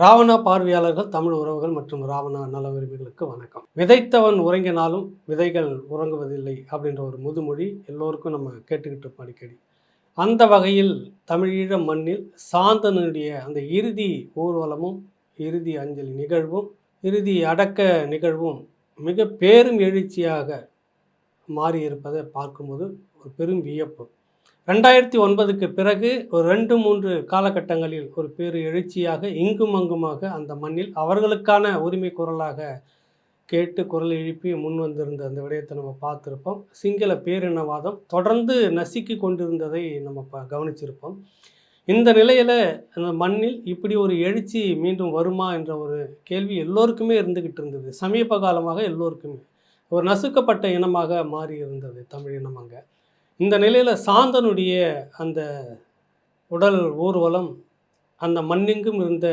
ராவணா பார்வையாளர்கள் தமிழ் உறவுகள் மற்றும் ராவணா நல உரிமைகளுக்கு வணக்கம். விதைத்தவன் உறங்கினாலும் விதைகள் உறங்குவதில்லை அப்படின்ற ஒரு முதுமொழி எல்லோருக்கும் நம்ம கேட்டுக்கிட்டு இருப்போம் அடிக்கடி. அந்த வகையில் தமிழீழ மண்ணில் சாந்தனுடைய அந்த இறுதி ஊர்வலமும் இறுதி அஞ்சலி நிகழ்வும் இறுதி அடக்க நிகழ்வும் மிக பேரும் எழுச்சியாக மாறியிருப்பதை பார்க்கும்போது ஒரு பெரும் வியப்பு. ரெண்டாயிரத்தி ஒன்பதுக்கு பிறகு ஒரு ரெண்டு மூன்று காலகட்டங்களில் ஒரு பேரு எழுச்சியாக இங்கும் அங்குமாக அந்த மண்ணில் அவர்களுக்கான உரிமை குரலாக கேட்டு குரல் எழுப்பி முன் வந்திருந்த அந்த விடயத்தை நம்ம பார்த்துருப்போம். சிங்கள பேரினவாதம் தொடர்ந்து நசுக்கி கொண்டிருந்ததை நம்ம ப கவனிச்சிருப்போம். இந்த நிலையில் அந்த மண்ணில் இப்படி ஒரு எழுச்சி மீண்டும் வருமா என்ற ஒரு கேள்வி எல்லோருக்குமே இருந்துக்கிட்டு இருந்தது. சமீப காலமாக எல்லோருக்குமே. ஒரு நசுக்கப்பட்ட இனமாக மாறி இருந்தது தமிழ் இனம் அங்கே. இந்த நிலையில் சாந்தனுடைய அந்த உடல் ஊர்வலம் அந்த மண்ணெங்கும் இருந்த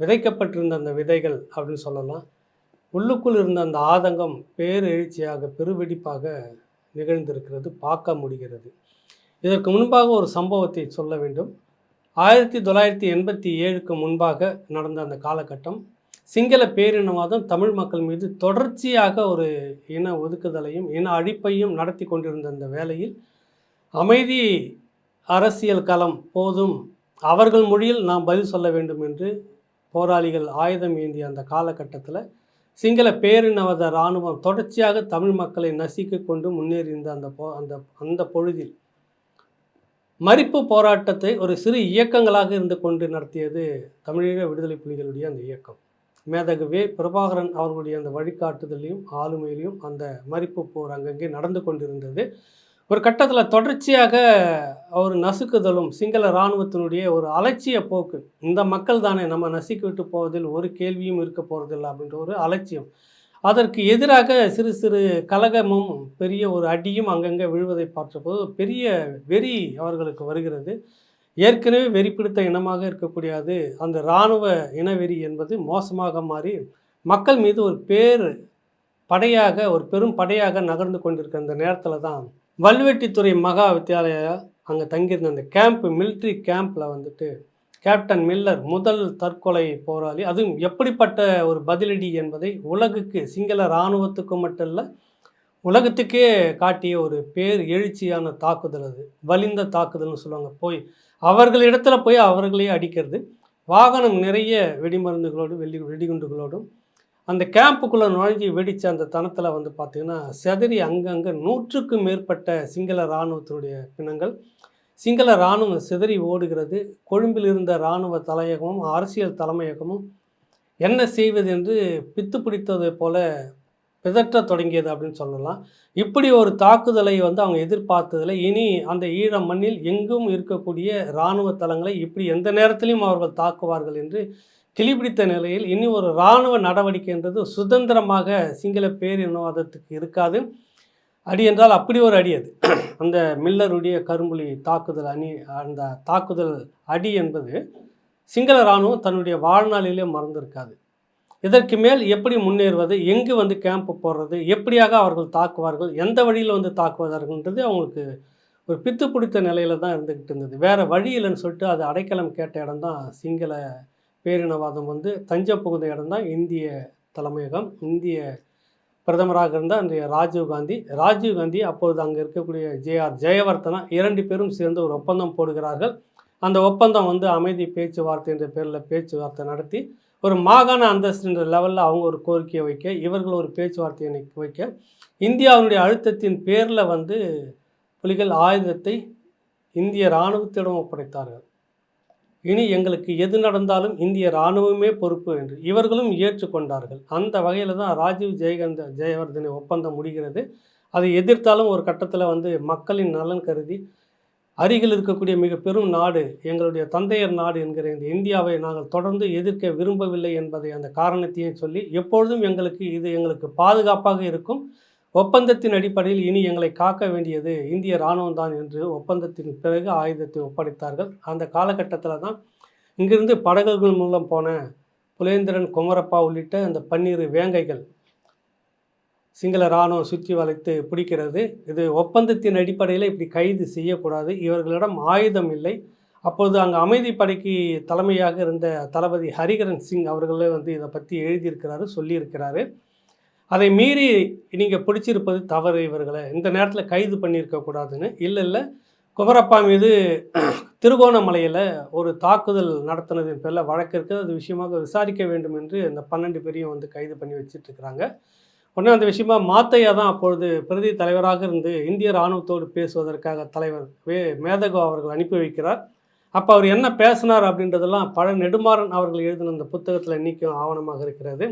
விதைக்கப்பட்டிருந்த அந்த விதைகள் அப்படின்னு சொல்லலாம் உள்ளுக்குள் இருந்த அந்த ஆதங்கம் பேரெழுச்சியாக பெருவெடிப்பாக நிகழ்ந்திருக்கிறது பார்க்க முடிகிறது. இதற்கு முன்பாக ஒரு சம்பவத்தை சொல்ல வேண்டும். ஆயிரத்தி தொள்ளாயிரத்தி எண்பத்தி ஏழுக்கு முன்பாக நடந்த அந்த காலகட்டம் சிங்கள பேரினவாதம் தமிழ் மக்கள் மீது தொடர்ச்சியாக ஒரு இன ஒதுக்குதலையும் இன அழிப்பையும் நடத்தி கொண்டிருந்த அந்த வேளையில் அமைதி அரசியல் களம் போதும் அவர்கள் மொழியில் நாம் பதில் சொல்ல வேண்டும் என்று போராளிகள் ஆயுதம் ஏந்திய அந்த காலகட்டத்தில் சிங்கள பேரினவாத இராணுவம் தொடர்ச்சியாக தமிழ் மக்களை நசிக்க கொண்டு முன்னேறியிருந்த அந்த போ அந்த அந்த பொழுதில் மறிப்பு போராட்டத்தை ஒரு சிறு இயக்கங்களாக இருந்து கொண்டு நடத்தியது தமிழீழ விடுதலை புலிகளுடைய அந்த இயக்கம். மேதகு வே பிரபாகரன் அவர்களுடைய அந்த வழிகாட்டுதலையும் ஆளுமையிலையும் அந்த மறிப்பு போர் அங்கங்கே நடந்து கொண்டிருந்தது. ஒரு கட்டத்தில் தொடர்ச்சியாக ஒரு நசுக்குதலும் சிங்கள இராணுவத்தினுடைய ஒரு அலட்சிய போக்கு இந்த மக்கள் தானே நம்ம நசுக்கி விட்டு போவதில் ஒரு கேள்வியும் இருக்க போகிறதில்ல அப்படின்ற ஒரு அலட்சியம். அதற்கு எதிராக சிறு சிறு கலகமும் பெரிய ஒரு அடியும் அங்கங்கே விழுவதை பார்த்தபோது பெரிய வெறி அவர்களுக்கு வருகிறது. ஏற்கனவே வெறி பிடித்த இனமாக இருக்கக்கூடியது அந்த இராணுவ இனவெறி என்பது மோசமாக மாறி மக்கள் மீது ஒரு பேர் படையாக ஒரு பெரும் படையாக நகர்ந்து கொண்டிருக்க அந்த நேரத்தில் தான் வல்வெட்டித்துறை மகா வித்தியாலயா அங்கே தங்கியிருந்த அந்த கேம்ப் மிலிட்ரி கேம்பில் வந்துட்டு கேப்டன் மில்லர் முதல் தற்கொலை போராளி. அதுவும் எப்படிப்பட்ட ஒரு பதிலடி என்பதை உலகுக்கு சிங்கள இராணுவத்துக்கு மட்டும் இல்லை உலகத்துக்கே காட்டிய ஒரு பேர் எழுச்சியான தாக்குதல் அது வலிந்த தாக்குதல்னு சொல்லுவாங்க. போய் அவர்களிடத்துல போய் அவர்களே அடிக்கிறது. வாகனம் நிறைய வெடிமருந்துகளோடும் வெள்ளி வெடிகுண்டுகளோடும் அந்த கேம்புக்குள்ளே நுழைஞ்சி வெடித்த அந்த தனத்தில் வந்து பார்த்திங்கன்னா செதறி அங்கங்கே நூற்றுக்கும் மேற்பட்ட சிங்கள இராணுவத்தினுடைய பிணங்கள் சிங்கள இராணுவம் சிதறி ஓடுகிறது. கொழும்பில் இருந்த இராணுவ தலையகமும் அரசியல் தலைமையகமும் என்ன செய்வது என்று பித்து பிடித்தது போல பிதற்ற தொடங்கியது அப்படின்னு சொல்லலாம். இப்படி ஒரு தாக்குதலை வந்து அவங்க எதிர்பார்த்ததில் இனி அந்த ஈழ மண்ணில் எங்கும் இருக்கக்கூடிய இராணுவ தளங்களை இப்படி எந்த நேரத்திலையும் அவர்கள் தாக்குவார்கள் என்று கிளிபிடித்த நிலையில் இனி ஒரு இராணுவ நடவடிக்கைன்றது சுதந்திரமாக சிங்கள பேரினவாதத்துக்கு இருக்காது. அடி என்றால் அப்படி ஒரு அடி அது. அந்த மில்லருடைய கரும்புலி தாக்குதல் அணி அந்த தாக்குதல் அடி என்பது சிங்கள இராணுவம் தன்னுடைய வாழ்நாளிலே மறந்திருக்காது. இதற்கு மேல் எப்படி முன்னேறுவது எங்கு வந்து கேம்ப் போடுறது எப்படியாக அவர்கள் தாக்குவார்கள் எந்த வழியில் வந்து தாக்குவார்கள்ன்றது அவங்களுக்கு ஒரு பித்து பிடித்த நிலையில தான் இருந்துக்கிட்டு இருந்தது. வேறு வழி இல்லைன்னு சொல்லிட்டு அது அடைக்கலம் கேட்ட இடம் தான் சிங்கள பேரினவாதம் வந்து. தஞ்சம் புகுந்த இடம் தான் இந்திய தலைமையகம். இந்திய பிரதமராக இருந்த அன்றைய ராஜீவ்காந்தி ராஜீவ்காந்தி அப்போது அங்கே இருக்கக்கூடிய ஜேஆர் ஜெயவர்த்தனா இரண்டு பேரும் சேர்ந்து ஒரு ஒப்பந்தம் போடுகிறார்கள். அந்த ஒப்பந்தம் வந்து அமைதி பேச்சுவார்த்தை என்ற பேரில் பேச்சுவார்த்தை நடத்தி ஒரு மாகாண அந்தஸ்துன்ற லெவலில் அவங்க ஒரு கோரிக்கையை வைக்க இவர்கள் ஒரு பேச்சுவார்த்தையை வைக்க இந்தியாவினுடைய அழுத்தத்தின் பேரில் வந்து புலிகள் ஆயுதத்தை இந்திய இராணுவத்திடம் ஒப்படைத்தார்கள். இனி எங்களுக்கு எது நடந்தாலும் இந்திய இராணுவமே பொறுப்பு என்று இவர்களும் ஏற்றுக்கொண்டார்கள். அந்த வகையில் தான் ராஜீவ் ஜெயகந்த ஜெயவர்தனை ஒப்பந்தம் முடிகிறது. அதை எதிர்த்தாலும் ஒரு கட்டத்தில் வந்து மக்களின் நலன் கருதி அருகில் இருக்கக்கூடிய மிக பெரும் நாடு எங்களுடைய தந்தையர் நாடு என்கிற இந்த இந்தியாவை நாங்கள் தொடர்ந்து எதிர்க்க விரும்பவில்லை என்பதை அந்த காரணத்தையும் சொல்லி எப்பொழுதும் எங்களுக்கு இது எங்களுக்கு பாதுகாப்பாக இருக்கும். ஒப்பந்தத்தின் அடிப்படையில் இனி எங்களை காக்க வேண்டியது இந்திய இராணுவம்தான் என்று ஒப்பந்தத்தின் பிறகு ஆயுதத்தை ஒப்படைத்தார்கள். அந்த காலகட்டத்தில் தான் இங்கிருந்து படகுகள் மூலம் போன புலேந்திரன் குமரப்பா உள்ளிட்ட அந்த பன்னிரு வேங்கைகள் சிங்கள இராணுவம் சுற்றி வளைத்து பிடிக்கிறது. இது ஒப்பந்தத்தின் அடிப்படையில் இப்படி கைது செய்யக்கூடாது. இவர்களிடம் ஆயுதம் இல்லை. அப்போது அங்கே அமைதிப்படைக்கு தலைமையாக இருந்த தளபதி ஹரிகரன் சிங் அவர்களே வந்து இதை பற்றி எழுதியிருக்கிறாரு சொல்லியிருக்கிறாரு. அதை மீறி நீங்கள் பிடிச்சிருப்பது தவறு இவர்களை. இந்த நேரத்தில் கைது பண்ணியிருக்கக்கூடாதுன்னு இல்லை இல்லை. குமரப்பா மீது திருகோணமலையில் ஒரு தாக்குதல் நடத்தினதின் பேரில் வழக்கு இருக்குது. அது விஷயமாக விசாரிக்க வேண்டும் என்று இந்த பன்னெண்டு பேரையும் வந்து கைது பண்ணி வச்சுட்டு இருக்கிறாங்க. உடனே அந்த விஷயமா மாத்தையா தான் அப்பொழுது பிரதி தலைவராக இருந்து இந்திய இராணுவத்தோடு பேசுவதற்காக தலைவர் வே மேதகோ அவர்கள் அனுப்பி வைக்கிறார். அப்போ அவர் என்ன பேசினார் அப்படின்றதெல்லாம் பழ நெடுமாறன் அவர்கள் எழுதின அந்த புத்தகத்தில் இன்றைக்கும் ஆவணமாக இருக்கிறது.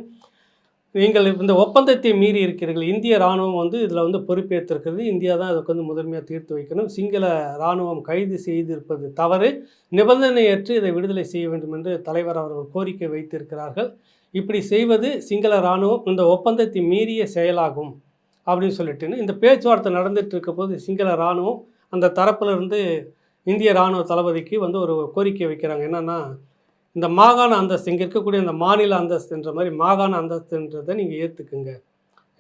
நீங்கள் இந்த ஒப்பந்தத்தை மீறி இருக்கிறீர்கள். இந்திய இராணுவம் வந்து இதில் வந்து பொறுப்பேற்றிருக்கிறது. இந்தியா தான் அதுக்கு வந்து முதன்மையாக தீர்த்து வைக்கணும். சிங்கள இராணுவம் கைது செய்திருப்பது தவறு. நிபந்தனையற்று இதை விடுதலை செய்ய வேண்டும் என்று தலைவர் அவர்கள் கோரிக்கை வைத்திருக்கிறார்கள். இப்படி செய்வது சிங்கள இராணுவம் இந்த ஒப்பந்தத்தை மீறிய செயலாகும் அப்படின்னு சொல்லிட்டுன்னு இந்த பேச்சுவார்த்தை நடந்துட்டு இருக்க போது சிங்கள இராணுவம் அந்த தரப்பிலிருந்து இந்திய இராணுவ தளபதிக்கு வந்து ஒரு கோரிக்கை வைக்கிறாங்க. என்னென்னா இந்த மாகாண அந்தஸ்து இங்கே இருக்கக்கூடிய இந்த மாநில அந்தஸ்துன்ற மாதிரி மாகாண அந்தஸ்துன்றதை நீங்கள் ஏற்றுக்குங்க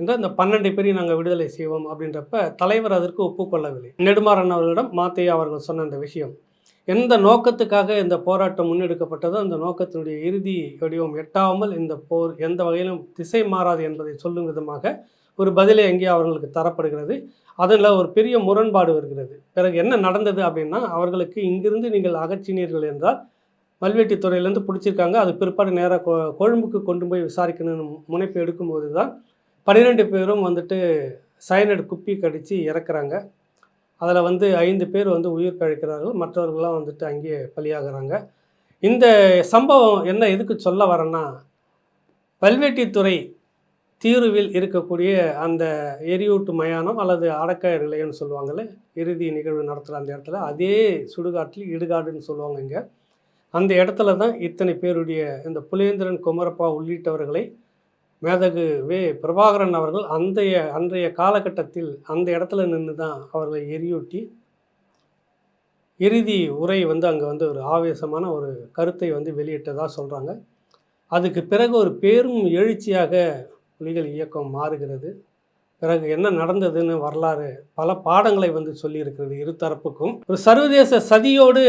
என்ற இந்த பன்னெண்டு பேரையும் நாங்கள் விடுதலை செய்வோம் அப்படின்றப்ப தலைவர் அதற்கு ஒப்புக்கொள்ளவில்லை. நெடுமாறன் அவர்களிடம் மாத்தையா அவர்கள் சொன்ன அந்த விஷயம். எந்த நோக்கத்துக்காக இந்த போராட்டம் முன்னெடுக்கப்பட்டதோ அந்த நோக்கத்தினுடைய இறுதி வடிவம் எட்டாமல் இந்த போர் எந்த வகையிலும் திசை மாறாது என்பதை சொல்லும் விதமாக ஒரு பதிலை எங்கே அவர்களுக்கு தரப்படுகிறது. அதில் ஒரு பெரிய முரண்பாடு வருகிறது. பிறகு என்ன நடந்தது அப்படின்னா அவர்களுக்கு இங்கிருந்து நீங்கள் அகற்றினீர்கள் என்றால் மல்வெட்டித்துறையிலேருந்து பிடிச்சிருக்காங்க. அது பிற்பாடு நேராக கொ கொழும்புக்கு கொண்டு போய் விசாரிக்கணும்னு முனைப்பு எடுக்கும்போது தான் பன்னிரெண்டு பேரும் வந்துட்டு சயனட் குப்பி கடித்து இறக்குறாங்க. அதில் வந்து ஐந்து பேர் வந்து உயிர் பிழைக்கிறார்கள். மற்றவர்கள்லாம் வந்துட்டு அங்கேயே பலியாகிறாங்க. இந்த சம்பவம் என்ன எதுக்கு சொல்ல வரேன்னா பல்வெட்டித்துறை தீர்வில் இருக்கக்கூடிய அந்த எரியூட்டு மயானம் அல்லது அடக்க நிலையம்னு சொல்லுவாங்கள்ல இறுதி நிகழ்வு நடத்துகிற அந்த இடத்துல அதே சுடுகாட்டில் இடுகாடுன்னு சொல்லுவாங்க இங்கே. அந்த இடத்துல தான் இத்தனை பேருடைய இந்த புலேந்திரன் குமரப்பா உள்ளிட்டவர்களை மேதகு வே பிரபாகரன் அவர்கள் அந்தைய அன்றைய காலகட்டத்தில் அந்த இடத்துல நின்று தான் அவர்களை எரியூட்டி இறுதி உரை வந்து அங்கே வந்து ஒரு ஆவேசமான ஒரு கருத்தை வந்து வெளியிட்டதாக சொல்கிறாங்க அதுக்கு பிறகு ஒரு பெரும் எழுச்சியாக புலிகள் இயக்கம் மாறுகிறது. பிறகு என்ன நடந்ததுன்னு வரலாறு பல பாடங்களை வந்து சொல்லியிருக்கிறது இருதரப்புக்கும் ஒரு சர்வதேச சதியோடு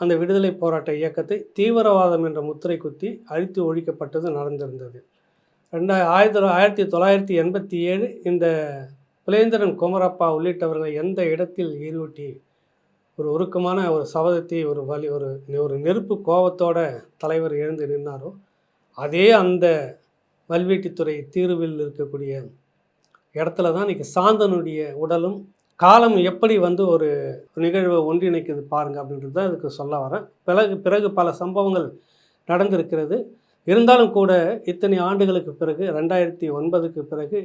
அந்த விடுதலை போராட்ட இயக்கத்தை தீவிரவாதம் என்ற முத்திரை குத்தி அழித்து ஒழிக்கப்பட்டது நடந்திருந்தது. ரெண்டாய ஆயிரத்தி ஆயிரத்தி தொள்ளாயிரத்தி எண்பத்தி ஏழு இந்த புலேந்திரன் குமரப்பா உள்ளிட்டவர்களை எந்த இடத்தில் ஈடுபட்டி ஒரு உருக்கமான ஒரு சபதத்தை ஒரு வலி ஒரு ஒரு நெருப்பு கோபத்தோட தலைவர் எழுந்து நின்னாரோ அதே அந்த வல்வீட்டித்துறை தீர்வில் இருக்கக்கூடிய இடத்துல தான் இன்றைக்கி சாந்தனுடைய உடலும் காலம் எப்படி வந்து ஒரு நிகழ்வை ஒன்றிணைக்குது பாருங்கள் அப்படின்றது தான் இதுக்கு சொல்ல வரேன். பிறகு பிறகு பல சம்பவங்கள் நடந்திருக்கிறது. இருந்தாலும் கூட இத்தனை ஆண்டுகளுக்கு பிறகு ரெண்டாயிரத்தி ஒன்பதுக்கு பிறகு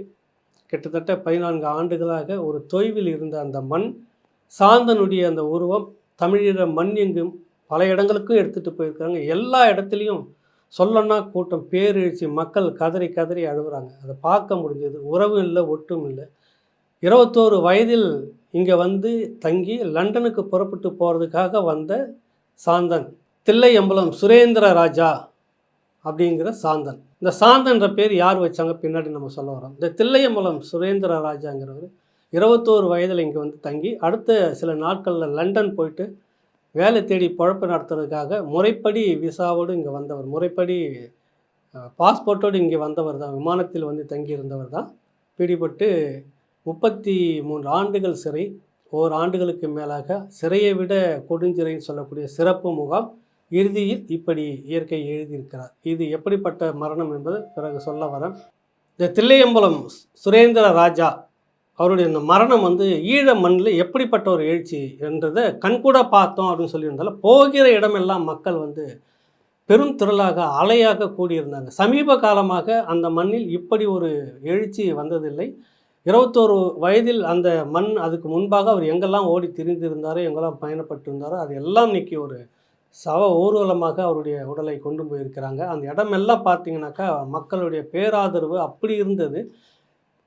கிட்டத்தட்ட பதினான்கு ஆண்டுகளாக ஒரு தொய்வில் இருந்த அந்த மண் சாந்தனுடைய அந்த உருவம் தமிழீழ மண் எங்கும் பல இடங்களுக்கும் எடுத்துகிட்டு போயிருக்காங்க எல்லா இடத்துலையும் சொல்லணும்னா கூட்டம் பேரெழுச்சி மக்கள் கதறி கதறி அழுகுறாங்க. அதை பார்க்க முடிஞ்சது. உறவும் இல்லை ஒட்டும் இல்லை. இருபத்தோரு வயதில் இங்கே வந்து தங்கி லண்டனுக்கு புறப்பட்டு போகிறதுக்காக வந்த சாந்தன். தில்லையம்பலம் சுரேந்திர ராஜா. அப்படிங்கிற சாந்தன். இந்த சாந்தன்ற பேர் யார் வச்சாங்க பின்னாடி நம்ம சொல்ல வரோம் இந்த தில்லையம்பலம் சுரேந்திர ராஜாங்கிறவர் இருபத்தோரு வயதில் இங்கே வந்து தங்கி அடுத்த சில நாட்களில் லண்டன் போயிட்டு வேலை தேடி பழப்பு நடத்துறதுக்காக முறைப்படி விசாவோடு இங்கே வந்தவர். முறைப்படி பாஸ்போர்ட்டோடு இங்கே வந்தவர் தான். விமானத்தில் வந்து தங்கியிருந்தவர் தான். பிடிபட்டு முப்பத்தி மூன்று ஆண்டுகள் சிறை. ஓர் ஆண்டுகளுக்கு மேலாக சிறையை விட கொடுஞ்சிறைன்னு சொல்லக்கூடிய சிறப்பு முகாம் இறுதியில் இப்படி இயற்கை எழுதியிருக்கிறார். இது எப்படிப்பட்ட மரணம் என்பது பிறகு சொல்ல வரேன். இந்த தில்லையம்பலம் சுரேந்திர ராஜா அவருடைய இந்த மரணம் வந்து ஈழ மண்ணில் எப்படிப்பட்ட ஒரு எழுச்சி என்றதை கண்கூட பார்த்தோம் அப்படின்னு சொல்லியிருந்தாலும் போகிற இடமெல்லாம் மக்கள் வந்து பெரும் திரளாக அலையாக கூடியிருந்தாங்க. சமீப காலமாக அந்த மண்ணில் இப்படி ஒரு எழுச்சி வந்ததில்லை. இருபத்தோரு வயதில் அந்த மண் அதுக்கு முன்பாக அவர் எங்கெல்லாம் ஓடி திரிந்திருந்தாரோ எங்கெல்லாம் பயணப்பட்டிருந்தாரோ அது எல்லாம் இன்னைக்கு ஒரு சவ ஊர்வலமாக அவருடைய உடலை கொண்டு போயிருக்கிறாங்க. அந்த இடமெல்லாம் பார்த்தீங்கன்னாக்கா மக்களுடைய பேராதரவு அப்படி இருந்தது.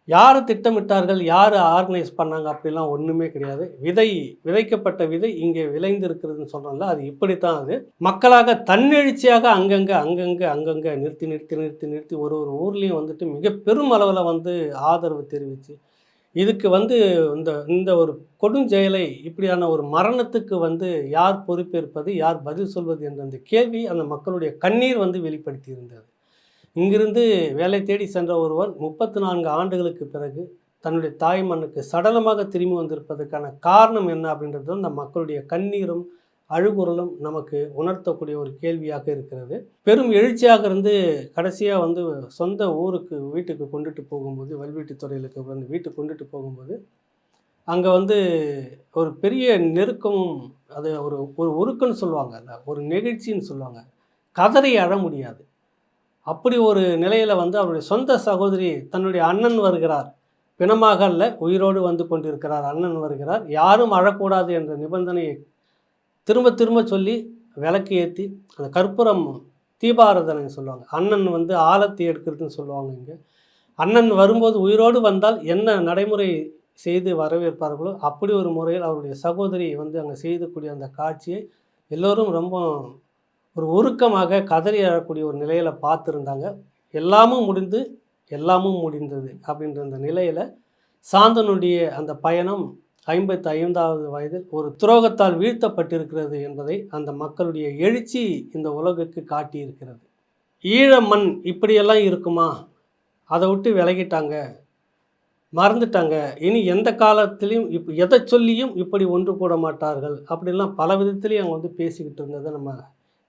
யார் திட்டமிட்டார்கள்? யார் ஆர்கனைஸ் பண்ணாங்க? அப்படிலாம் ஒன்றுமே கிடையாது. விதை விதைக்கப்பட்ட விதை இங்கே விளைந்திருக்கிறதுன்னு சொல்கிறோம்ல அது இப்படித்தான் அது. மக்களாக தன்னெழுச்சியாக அங்கங்கே அங்கங்கே அங்கங்கே நிறுத்தி நிறுத்தி நிறுத்தி நிறுத்தி ஒரு ஒரு ஊர்லேயும் வந்துட்டு மிக பெரும் அளவில் வந்து ஆதரவு தெரிவித்து இதுக்கு வந்து இந்த இந்த ஒரு கொடுஞ்செயலை இப்படியான ஒரு மரணத்துக்கு வந்து யார் பொறுப்பேற்பது யார் பதில் சொல்வது என்ற அந்த கேள்வி அந்த மக்களுடைய கண்ணீர் வந்து வெளிப்படுத்தி இருந்தது இங்கிருந்து வேலை தேடி சென்ற ஒருவன் முப்பத்தி நான்கு ஆண்டுகளுக்கு பிறகு தன்னுடைய தாய் மண்ணுக்கு சடலமாக திரும்பி வந்திருப்பதற்கான காரணம் என்ன அப்படின்றது அந்த மக்களுடைய கண்ணீரும் அழுகுரலும் நமக்கு உணர்த்தக்கூடிய ஒரு கேள்வியாக இருக்கிறது. பெரும் எழுச்சியாக இருந்து கடைசியாக வந்து சொந்த ஊருக்கு வீட்டுக்கு கொண்டுட்டு போகும்போது வல்வீட்டுத்துறையிலுக்கு வந்து வீட்டுக்கு கொண்டுட்டு போகும்போது அங்கே வந்து ஒரு பெரிய நெருக்கமும் அது ஒரு ஒரு உருக்குன்னு சொல்லுவாங்க. அந்த ஒரு நெகிழ்ச்சின்னு சொல்லுவாங்க. கதறி அழ முடியாது. அப்படி ஒரு நிலையில் வந்து அவருடைய சொந்த சகோதரி தன்னுடைய அண்ணன் வருகிறார். பிணமாக அல்ல உயிரோடு வந்து கொண்டிருக்கிறார். அண்ணன் வருகிறார். யாரும் அழக்கூடாது என்ற நிபந்தனையை திரும்ப திரும்ப சொல்லி விளக்கு ஏற்றி அந்த கற்பூரம் தீபாராதனை சொல்லுவாங்க. அண்ணன் வந்து ஆலத்தி எடுக்கிறதுன்னு சொல்லுவாங்க இங்கே. அண்ணன் வரும்போது உயிரோடு வந்தால் என்ன நடைமுறை செய்து வரவேற்பார்களோ அப்படி ஒரு முறையில் அவருடைய சகோதரி வந்து அங்கே செய்யக்கூடிய அந்த காட்சியை எல்லோரும் ரொம்ப ஒரு உருக்கமாக கதறி அழக்கூடிய ஒரு நிலையில் பார்த்துருந்தாங்க. எல்லாமும் முடிந்து எல்லாமும் முடிந்தது அப்படின்ற அந்த நிலையில் சாந்தனுடைய அந்த பயணம் ஐம்பத்தி ஐந்தாவது வயதில் ஒரு துரோகத்தால் வீழ்த்தப்பட்டிருக்கிறது என்பதை அந்த மக்களுடைய எழுச்சி இந்த உலகுக்கு காட்டியிருக்கிறது. ஈழ மண் இப்படியெல்லாம் இருக்குமா? அதை விட்டு விலகிட்டாங்க. மறந்துட்டாங்க. இனி எந்த காலத்திலையும் இப் எதை சொல்லியும் இப்படி ஒன்று கூட மாட்டார்கள். அப்படிலாம் பல விதத்துலேயும் அவங்க வந்து பேசிக்கிட்டு இருந்ததை நம்ம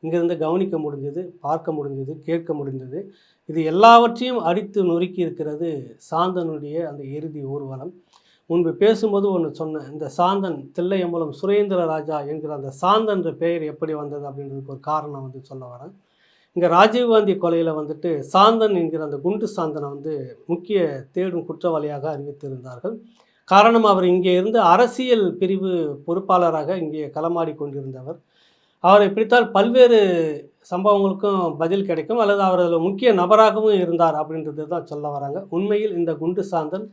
இங்கேருந்து கவனிக்க முடிஞ்சது பார்க்க முடிஞ்சது கேட்க முடிஞ்சது. இது எல்லாவற்றையும் அடித்து நொறுக்கி இருக்கிறது சாந்தனுடைய அந்த இறுதி ஊர்வலம். முன்பு பேசும்போது ஒன்று சொன்னேன் இந்த சாந்தன் தில்லையம்பலம் சுரேந்திர ராஜா என்கிற அந்த சாந்தன்ற பெயர் எப்படி வந்தது அப்படின்றதுக்கு ஒரு காரணம் வந்து சொல்ல வரேன். இங்கே ராஜீவ்காந்தி கொலையில் வந்துட்டு சாந்தன் என்கிற அந்த குண்டு சாந்தனை வந்து முக்கிய தேடும் குற்றவாளியாக அறிவித்திருந்தார்கள். காரணம் அவர் இங்கே இருந்து அரசியல் பிரிவு பொறுப்பாளராக இங்கே களமாடி கொண்டிருந்தவர். அவரை பிடித்தால் பல்வேறு சம்பவங்களுக்கும் பதில் கிடைக்கும் அல்லது அவர் அதில் முக்கிய நபராகவும் இருந்தார் அப்படின்றது தான் சொல்ல வராங்க. உண்மையில் இந்த குண்டு சாந்தன்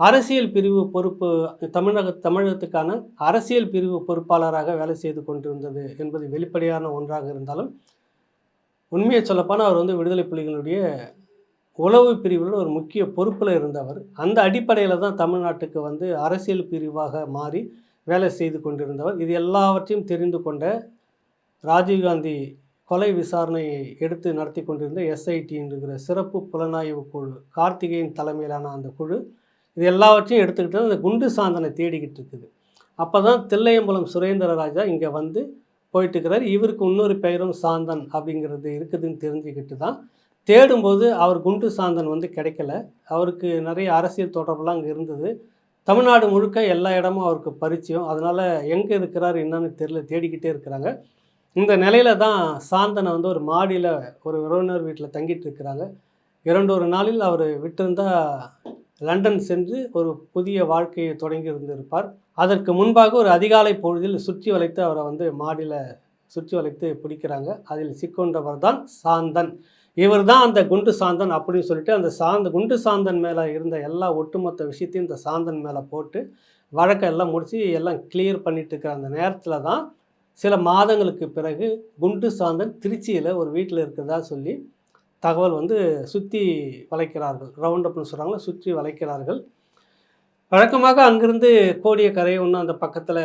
அரசியல் பிரிவு பொறுப்பு தமிழக தமிழகத்துக்கான அரசியல் பிரிவு பொறுப்பாளராக வேலை செய்து கொண்டிருந்தது என்பது வெளிப்படையான ஒன்றாக இருந்தாலும் உண்மையை சொல்லப்போனால் அவர் வந்து விடுதலை புலிகளுடைய உளவு பிரிவில் ஒரு முக்கிய பொறுப்பில் இருந்தவர். அந்த அடிப்படையில் தான் தமிழ்நாட்டுக்கு வந்து அரசியல் பிரிவாக மாறி வேலை செய்து கொண்டிருந்தவர். இது எல்லாவற்றையும் தெரிந்து கொண்ட ராஜீவ்காந்தி கொலை விசாரணையை எடுத்து நடத்தி கொண்டிருந்த எஸ்ஐடி என்கிற சிறப்பு புலனாய்வு குழு கார்த்திகேயன் தலைமையிலான அந்த குழு இது எல்லாவற்றையும் எடுத்துக்கிட்டு அந்த குண்டு சாந்தனை தேடிக்கிட்டு இருக்குது. அப்போ தான் தில்லையம்பலம் சுரேந்திர ராஜா இங்கே வந்து போயிட்டு இருக்கிறார் இவருக்கு இன்னொரு பெயரும் சாந்தன் அப்படிங்கிறது இருக்குதுன்னு தெரிஞ்சுக்கிட்டு தான் தேடும்போது அவர் குண்டு சாந்தன் வந்து கிடைக்கல. அவருக்கு நிறைய அரசியல் தொடர்புலாம் அங்கே இருந்தது. தமிழ்நாடு முழுக்க எல்லா இடமும் அவருக்கு பரிச்சயம். அதனால் எங்கே இருக்கிறார் என்னன்னு தெரியல தேடிக்கிட்டே இருக்கிறாங்க. இந்த நிலையில தான் சாந்தனை வந்து ஒரு மாடியில் ஒரு உறவினர் வீட்டில் தங்கிட்டு இருக்கிறாங்க. இரண்டு ஒரு நாளில் அவர் விட்டிருந்தால் லண்டன் சென்று ஒரு புதிய வாழ்க்கையை தொடங்கி இருந்திருப்பார். அதற்கு முன்பாக ஒரு அதிகாலை பொழுதில் சுற்றி வளைத்து அவரை வந்து மாடியில் சுற்றி வளைத்து பிடிக்கிறாங்க. அதில் சிக்கொண்டவர் தான் சாந்தன். இவர் தான் அந்த குண்டு சாந்தன் அப்படின்னு சொல்லிட்டு அந்த சாந்த குண்டு சாந்தன் மேலே இருந்த எல்லா ஒட்டுமொத்த விஷயத்தையும் இந்த சாந்தன் மேலே போட்டு வழக்கை எல்லாம் முடித்து எல்லாம் கிளியர் பண்ணிட்டு இருக்கிற அந்த நேரத்தில் தான் சில மாதங்களுக்கு பிறகு குண்டு சாந்தன் திருச்சியில் ஒரு வீட்டில் இருக்கிறதா சொல்லி தகவல் வந்து சுற்றி வளைக்கிறார்கள். ரவுண்ட் அப்னு சொல்கிறாங்க சுற்றி வளைக்கிறார்கள். வழக்கமாக அங்கிருந்து கோடியக்கரை ஒன்று அந்த பக்கத்தில்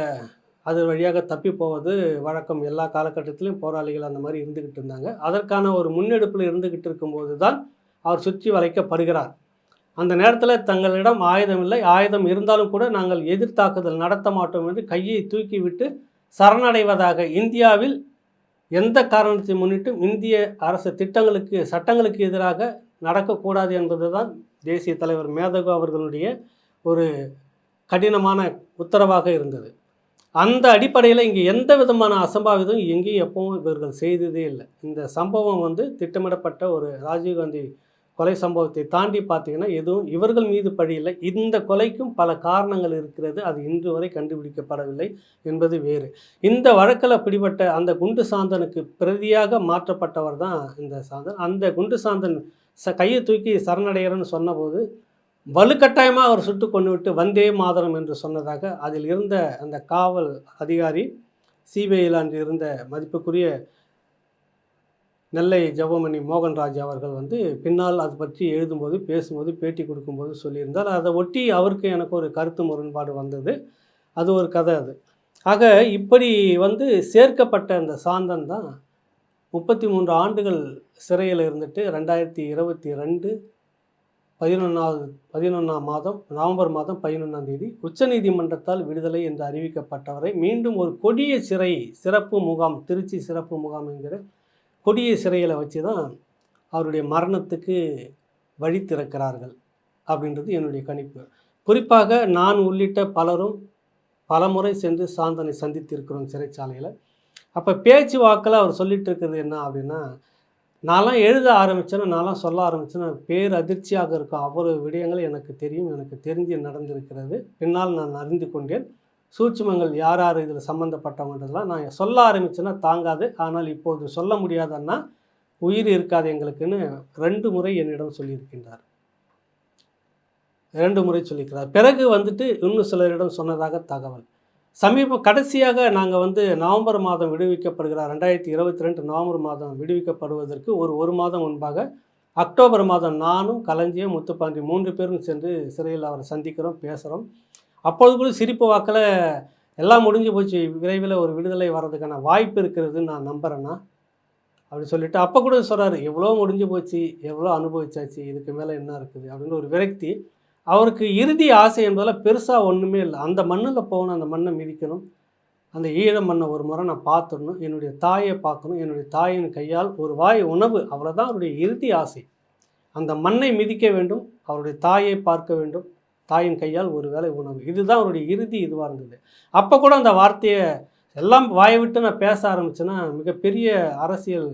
அது வழியாக தப்பி போவது வழக்கம். எல்லா காலகட்டத்திலையும் போராளிகள் அந்த மாதிரி இருந்துக்கிட்டு இருந்தாங்க. அதற்கான ஒரு முன்னெடுப்பில் இருந்துக்கிட்டு இருக்கும்போது தான் அவர் சுற்றி வளைக்கப்படுகிறார். அந்த நேரத்தில் தங்களிடம் ஆயுதம் இல்லை. ஆயுதம் இருந்தாலும் கூட நாங்கள் எதிர்த்தாக்குதல் நடத்த மாட்டோம் என்று கையை தூக்கிவிட்டு சரணடைவதாக இந்தியாவில் எந்த காரணத்தை முன்னிட்டும் இந்திய அரசு திட்டங்களுக்கு சட்டங்களுக்கு எதிராக நடக்கக்கூடாது என்பது தான் தேசிய தலைவர் மேதகு அவர்களுடைய ஒரு கடினமான உத்தரவாக இருந்தது. அந்த அடிப்படையில் இங்கே எந்த விதமான அசம்பாவிதம் எங்கேயும் எப்பவும் இவர்கள் செய்ததே இல்லை. இந்த சம்பவம் வந்து திட்டமிடப்பட்ட ஒரு ராஜீவ்காந்தி கொலை சம்பவத்தை தாண்டி பார்த்தீங்கன்னா எதுவும் இவர்கள் மீது பழி இல்லை. இந்த கொலைக்கும் பல காரணங்கள் இருக்கிறது. அது இன்று வரை கண்டுபிடிக்கப்படவில்லை என்பது வேறு. இந்த வழக்கில் பிடிபட்ட அந்த குண்டு சாந்தனுக்கு பிரதியாக மாற்றப்பட்டவர் தான் இந்த சாந்தன். அந்த குண்டு சாந்தன் ச கையை தூக்கி சரணடைகிறன்னு சொன்னபோது வலுக்கட்டாயமாக அவர் சுட்டு கொண்டு விட்டு வந்தே மாதரம் என்று சொன்னதாக அதில் இருந்த அந்த காவல் அதிகாரி சிபிஐயில் அன்று இருந்த மதிப்புக்குரிய நெல்லை ஜெபமணி மோகன்ராஜ் அவர்கள் வந்து பின்னால் அது பற்றி எழுதும்போது பேசும்போது பேட்டி கொடுக்கும்போது சொல்லியிருந்தார். அதை ஒட்டி அவருக்கு எனக்கு ஒரு கருத்து முரண்பாடு வந்தது. அது ஒரு கதை அது. ஆக இப்படி வந்து சேர்க்கப்பட்ட அந்த சாந்தன் தான் முப்பத்தி மூன்று ஆண்டுகள் சிறையில் இருந்துட்டு ரெண்டாயிரத்தி இருபத்தி ரெண்டு பதினொன்றாவது பதினொன்றாம் மாதம் நவம்பர் மாதம் பதினொன்றாம் தேதி உச்சநீதிமன்றத்தால் விடுதலை என்று அறிவிக்கப்பட்டவரை மீண்டும் ஒரு கொடிய சிறை சிறப்பு முகாம் திருச்சி சிறப்பு முகாம் என்கிற கொடிய சிறையில் வச்சு தான் அவருடைய மரணத்துக்கு வழி திறக்கிறார்கள் அப்படின்றது என்னுடைய கணிப்பு. குறிப்பாக நான் உள்ளிட்ட பலரும் பலமுறை சென்று சாந்தனை சந்தித்திருக்கிறோம் சிறைச்சாலையில். அப்போ பேச்சு வாக்கில் அவர் சொல்லிட்டு இருக்கிறது என்ன அப்படின்னா நான்லாம் எழுத ஆரம்பித்தேன்னா நான்லாம் சொல்ல ஆரம்பித்தேன்னா பேர் அதிர்ச்சியாக இருக்கும். அவ்வளவு விடயங்கள் எனக்கு தெரியும் எனக்கு தெரிஞ்சு நடந்திருக்கிறது. பின்னால் நான் அறிந்து கொண்டேன். சூட்சுமங்கள் யார் யார் இதில் சம்மந்தப்பட்டவங்கன்றதெல்லாம் நான் சொல்ல ஆரம்பிச்சேன்னா தாங்காது. ஆனால் இப்போது சொல்ல முடியாதன்னா உயிர் இருக்காது எங்களுக்குன்னு ரெண்டு முறை என்னிடம் சொல்லியிருக்கின்றார். இரண்டு முறை சொல்லியிருக்கிறார். பிறகு வந்துட்டு இன்னும் சிலரிடம் சொன்னதாக தகவல். சமீபம் கடைசியாக நாங்கள் வந்து நவம்பர் மாதம் விடுவிக்கப்படுகிறார். ரெண்டாயிரத்தி இருபத்தி ரெண்டு நவம்பர் மாதம் விடுவிக்கப்படுவதற்கு ஒரு ஒரு மாதம் முன்பாக அக்டோபர் மாதம் நானும் களஞ்சியம் முத்துப்பாண்டி மூன்று பேரும் சென்று சிறையில் அவரை சந்திக்கிறோம் பேசுகிறோம். அப்பொழுது கூட சிரிப்பு வாக்கில் எல்லாம் முடிஞ்சு போச்சு. விரைவில் ஒரு விடுதலை வர்றதுக்கான வாய்ப்பு இருக்கிறதுன்னு நான் நம்புகிறேன்னா அப்படி சொல்லிட்டு அப்போ கூட சொல்கிறாரு எவ்வளோ முடிஞ்சு போச்சு எவ்வளோ அனுபவிச்சாச்சு இதுக்கு மேலே என்ன இருக்குது? அப்படின்னு ஒரு விரக்தி. அவருக்கு இறுதி ஆசை என்பதில் பெருசாக ஒன்றுமே இல்லை. அந்த மண்ணில் போகணும் அந்த மண்ணை மிதிக்கணும். அந்த ஈழ மண்ணை ஒரு முறை நான் பார்த்துடணும். என்னுடைய தாயை பார்க்கணும். என்னுடைய தாயின் கையால் ஒரு வாய் உணவு அவ்வளோதான் அவருடைய இறுதி ஆசை. அந்த மண்ணை மிதிக்க வேண்டும். அவருடைய தாயை பார்க்க வேண்டும். தாயின் கையால் ஒரு வேளை உணவு இதுதான் அவருடைய இறுதி இதுவாக இருந்தது. அப்போ கூட அந்த வார்த்தையை எல்லாம் வாயை விட்டு நான் பேச ஆரம்பிச்சேன்னா மிகப்பெரிய அரசியல்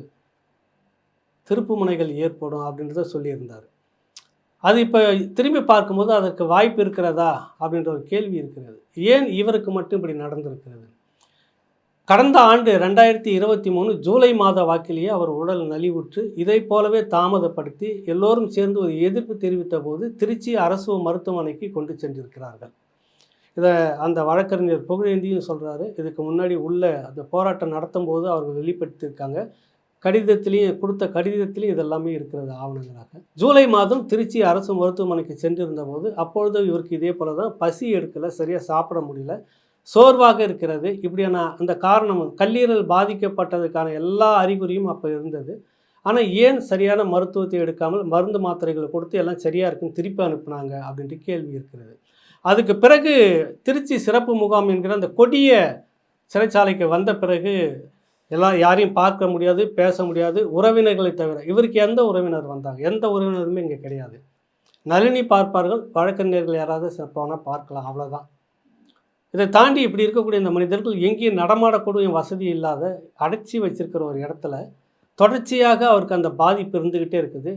திருப்புமுனைகள் ஏற்படும் அப்படின்றத சொல்லியிருந்தார். அது இப்போ திரும்பி பார்க்கும்போது அதற்கு வாய்ப்பு இருக்கிறதா அப்படின்ற ஒரு கேள்வி இருக்கிறது. ஏன் இவருக்கு மட்டும் இப்படி நடந்திருக்கிறது? கடந்த ஆண்டு ரெண்டாயிரத்தி இருபத்தி மூணு ஜூலை மாத வாக்கிலேயே அவர் உடல் நலிவுற்று இதை போலவே தாமதப்படுத்தி எல்லோரும் சேர்ந்து ஒரு எதிர்ப்பு தெரிவித்த போது திருச்சி அரசு மருத்துவமனைக்கு கொண்டு சென்றிருக்கிறார்கள். இதை அந்த வழக்கறிஞர் புகழேந்தியும் சொல்கிறாரு இதுக்கு முன்னாடி உள்ள அந்த போராட்டம் நடத்தும் போது அவர்கள் வெளிப்படுத்தியிருக்காங்க. கடிதத்திலையும் கொடுத்த கடிதத்திலையும் இதெல்லாமே இருக்கிறது ஆவணங்களாக. ஜூலை மாதம் திருச்சி அரசு மருத்துவமனைக்கு சென்றிருந்த போது அப்பொழுது இவருக்கு இதே போல தான் பசி எடுக்கலை சரியாக சாப்பிட முடியல. சோர்வாக இருக்கிறது. இப்படியான அந்த காரணம் கல்லீரல் பாதிக்கப்பட்டதுக்கான எல்லா அறிகுறியும் அப்போ இருந்தது. ஆனால் ஏன் சரியான மருத்துவத்தை எடுக்காமல் மருந்து மாத்திரைகளை கொடுத்து எல்லாம் சரியாக இருக்குன்னு திருப்பி அனுப்புனாங்க அப்படின்ட்டு கேள்வி இருக்கிறது. அதுக்கு பிறகு திருச்சி சிறப்பு முகாம் என்கிற அந்த கொடிய சிறைச்சாலைக்கு வந்த பிறகு எல்லாம் யாரையும் பார்க்க முடியாது பேச முடியாது உறவினர்களை தவிர இவருக்கு எந்த உறவினர் வந்தாங்க? எந்த உறவினருமே இங்கே கிடையாது. நளினி பார்ப்பார்கள் வழக்கறிஞர்கள் யாராவது சிறப்பான பார்க்கலாம் அவ்வளோதான் இதை தாண்டி இப்படி இருக்கக்கூடிய இந்த மனிதர்கள் எங்கேயும் நடமாடக்கூடிய வசதி இல்லாத அடைச்சி வச்சிருக்கிற ஒரு இடத்துல தொடர்ச்சியாக அவருக்கு அந்த பாதிப்பு இருந்துக்கிட்டே இருக்குது.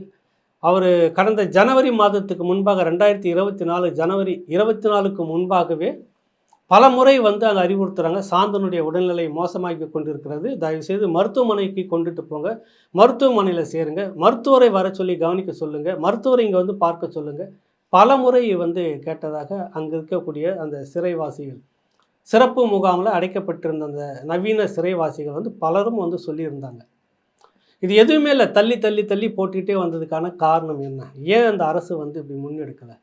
அவர் கடந்த ஜனவரி மாதத்துக்கு முன்பாக ரெண்டாயிரத்தி இருபத்தி நாலு ஜனவரி இருபத்தி நாலுக்கு முன்பாகவே பல முறை வந்து அங்கே அறிவுறுத்துகிறாங்க சாந்தனுடைய உடல்நிலை மோசமாகி கொண்டிருக்கிறது. தயவுசெய்து மருத்துவமனைக்கு கொண்டுட்டு போங்க. மருத்துவமனையில் சேருங்க. மருத்துவரை வர சொல்லி கவனிக்க சொல்லுங்கள் மருத்துவரை இங்கே வந்து பார்க்க சொல்லுங்கள் பல முறை வந்து கேட்டதாக அங்கே இருக்கக்கூடிய அந்த சிறைவாசிகள் சிறப்பு முகாமில் அடைக்கப்பட்டிருந்த அந்த நவீன சிறைவாசிகள் வந்து பலரும் வந்து சொல்லியிருந்தாங்க. இது எதுவுமே இல்லை. தள்ளி தள்ளி தள்ளி போட்டுக்கிட்டே வந்ததுக்கான காரணம் என்ன? ஏன் அந்த அரசு வந்து இப்படி முன்னெடுக்கலை?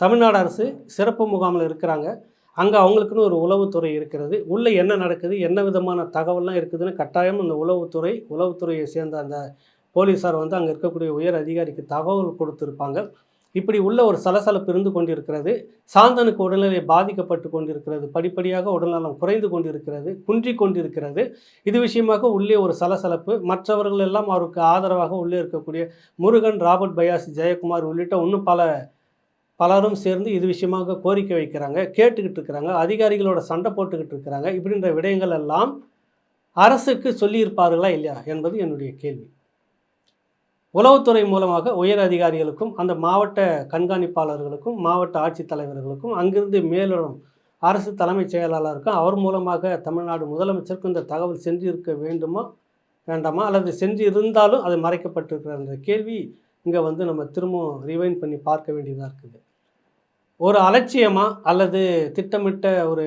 தமிழ்நாடு அரசு சிறப்பு முகாமில் இருக்கிறாங்க. அங்கே அவங்களுக்குன்னு ஒரு உளவுத்துறை இருக்கிறது. உள்ளே என்ன நடக்குது? என்ன விதமான தகவல்லாம் இருக்குதுன்னு கட்டாயம் அந்த உளவுத்துறை உளவுத்துறையை சேர்ந்த அந்த போலீஸார் வந்து அங்கே இருக்கக்கூடிய உயர் அதிகாரிக்கு தகவல் கொடுத்துருப்பாங்க. இப்படி உள்ள ஒரு சலசலப்பு இருந்து கொண்டிருக்கிறது. சாந்தனுக்கு உடல்நிலை பாதிக்கப்பட்டு கொண்டிருக்கிறது. படிப்படியாக உடல்நலம் குறைந்து கொண்டிருக்கிறது குன்றி கொண்டிருக்கிறது. இது விஷயமாக உள்ளே ஒரு சலசலப்பு. மற்றவர்கள் எல்லாம் அவருக்கு ஆதரவாக உள்ளே இருக்கக்கூடிய முருகன் ராபர்ட் பயாஸ் ஜெயக்குமார் உள்ளிட்ட இன்னும் பல பலரும் சேர்ந்து இது விஷயமாக கோரிக்கை வைக்கிறாங்க கேட்டுக்கிட்டு இருக்கிறாங்க அதிகாரிகளோட சண்டை போட்டுக்கிட்டு இருக்கிறாங்க. இப்படின்ற விடயங்கள் எல்லாம் அரசுக்கு சொல்லியிருப்பார்களா இல்லையா என்பது என்னுடைய கேள்வி. உளவுத்துறை மூலமாக உயர் அதிகாரிகளுக்கும் அந்த மாவட்ட கண்காணிப்பாளர்களுக்கும் மாவட்ட ஆட்சித்தலைவர்களுக்கும் அங்கிருந்து மேலிடம் அரசு தலைமைச் செயலாளருக்கும் அவர் மூலமாக தமிழ்நாடு முதலமைச்சருக்கும் இந்த தகவல் சென்றிருக்க வேண்டுமா வேண்டாமா அல்லது சென்று இருந்தாலும் அது மறைக்கப்பட்டிருக்கிற அந்த கேள்வி இங்கே வந்து நம்ம திரும்பவும் ரிவைன் பண்ணி பார்க்க வேண்டியதாக இருக்குது. ஒரு அலட்சியமாக அல்லது திட்டமிட்ட ஒரு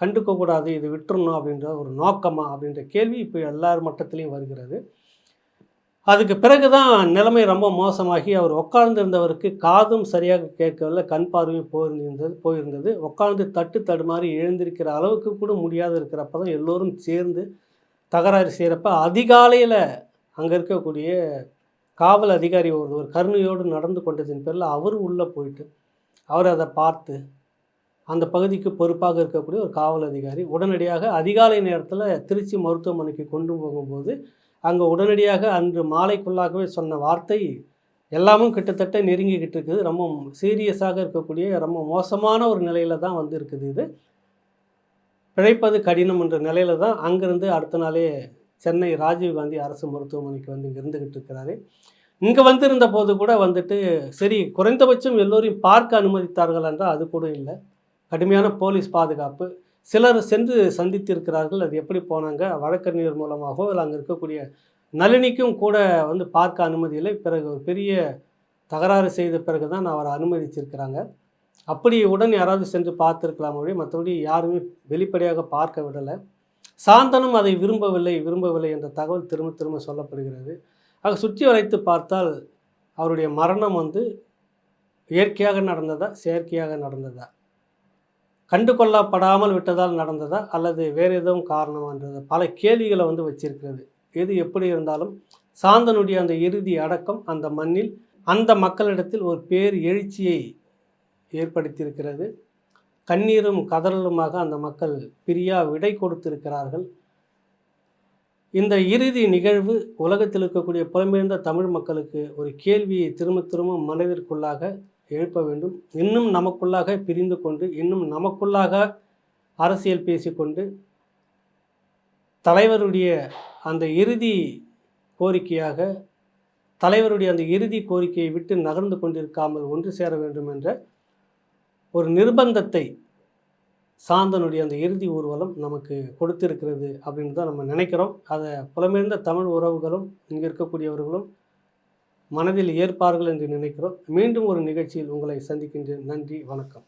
கண்டுக்கக்கூடாது இது விட்டுறணும் அப்படின்ற ஒரு நோக்கமாக அப்படின்ற கேள்வி இப்போ எல்லார் மட்டத்திலையும் வருகிறது. அதுக்கு பிறகு தான் நிலைமை ரொம்ப மோசமாகி அவர் உட்கார்ந்திருந்தவருக்கு காதும் சரியாக கேட்கவில்லை கண் பார்வையும் போயிருந்தது போயிருந்தது. உட்கார்ந்து தட்டு தடுமாறி எழுந்திருக்கிற அளவுக்கு கூட முடியாது இருக்கிறப்ப தான் எல்லோரும் சேர்ந்து தகராறு செய்கிறப்ப அதிகாலையில் அங்கே இருக்கக்கூடிய காவல் அதிகாரி ஒருவர் கருணையோடு நடந்து கொண்டதின் பேரில் அவர் உள்ளே போயிட்டு அவர் அதை பார்த்து அந்த பகுதிக்கு பொறுப்பாக இருக்கக்கூடிய ஒரு காவல் அதிகாரி உடனடியாக அதிகாலை நேரத்தில் திருச்சி மருத்துவமனைக்கு கொண்டு போகும்போது அங்கே உடனடியாக அன்று மாலைக்குள்ளாகவே சொன்ன வார்த்தை எல்லாமும் கிட்டத்தட்ட நெருங்கிக்கிட்டு இருக்குது. ரொம்ப சீரியஸாக இருக்கக்கூடிய ரொம்ப மோசமான ஒரு நிலையில தான் வந்து இருக்குது இது. பிழைப்பது கடினம் என்ற நிலையில தான் அங்கேருந்து அடுத்த நாளே சென்னை ராஜீவ்காந்தி அரசு மருத்துவமனைக்கு வந்து இங்கே இருந்துக்கிட்டு இருக்கிறாரு. இங்கே வந்திருந்த போது கூட வந்துட்டு சரி குறைந்தபட்சம் எல்லோரையும் பார்க்க அனுமதித்தார்கள் என்றால் அது கூட இல்லை. கடுமையான போலீஸ் பாதுகாப்பு சிலர் சென்று சந்தித்திருக்கிறார்கள். அது எப்படி போனாங்க? வழக்கறிஞர் மூலமாகவோ இல்லை அங்கே இருக்கக்கூடிய நளினிக்கும் கூட வந்து பார்க்க அனுமதி இல்லை. பிறகு ஒரு பெரிய தகராறு செய்த பிறகு தான் அவரை அனுமதிச்சிருக்கிறாங்க. அப்படி உடன் யாராவது சென்று பார்த்துருக்கலாம் அப்படி. மற்றபடி யாருமே வெளிப்படையாக பார்க்க விடலை. சாந்தனும் அதை விரும்பவில்லை விரும்பவில்லை என்ற தகவல் திரும்ப திரும்ப சொல்லப்படுகிறது. ஆக சுற்றி வளைத்து பார்த்தால் அவருடைய மரணம் வந்து இயற்கையாக நடந்ததா செயற்கையாக நடந்ததா? கண்டு கொள்ளப்படாமல் விட்டதால் நடந்ததா அல்லது வேறு எதுவும் காரணமான்றது பல கேள்விகளை வந்து வச்சிருக்கிறது. எது எப்படி இருந்தாலும் சாந்தனுடைய அந்த இறுதி அடக்கம் அந்த மண்ணில் அந்த மக்களிடத்தில் ஒரு பேர் எழுச்சியை ஏற்படுத்தியிருக்கிறது. கண்ணீரும் கதறலுமாக அந்த மக்கள் பிரியா விடை கொடுத்திருக்கிறார்கள். இந்த இறுதி நிகழ்வு உலகத்தில் இருக்கக்கூடிய புலம்பெயர்ந்த தமிழ் மக்களுக்கு ஒரு கேள்வியை திரும்ப திரும்ப மனதிற்குள்ளாக எழுப்ப வேண்டும். இன்னும் நமக்குள்ளாக பிரிந்து கொண்டு இன்னும் நமக்குள்ளாக அரசியல் பேசிக்கொண்டு தலைவருடைய அந்த இறுதி கோரிக்கையாக தலைவருடைய அந்த இறுதி கோரிக்கையை விட்டு நகர்ந்து கொண்டிருக்காமல் ஒன்று சேர வேண்டும் என்ற ஒரு நிர்பந்தத்தை சாந்தனுடைய அந்த இறுதி ஊர்வலம் நமக்கு கொடுத்திருக்கிறது அப்படின்னு தான் நம்ம நினைக்கிறோம். அதை புலமிருந்த தமிழ் உறவுகளும் இங்கே இருக்கக்கூடியவர்களும் மனதில் ஏற்பார்கள் என்று நினைக்கிறோம். மீண்டும் ஒரு நிகழ்ச்சியில் உங்களை சந்திக்கின்றேன். நன்றி வணக்கம்.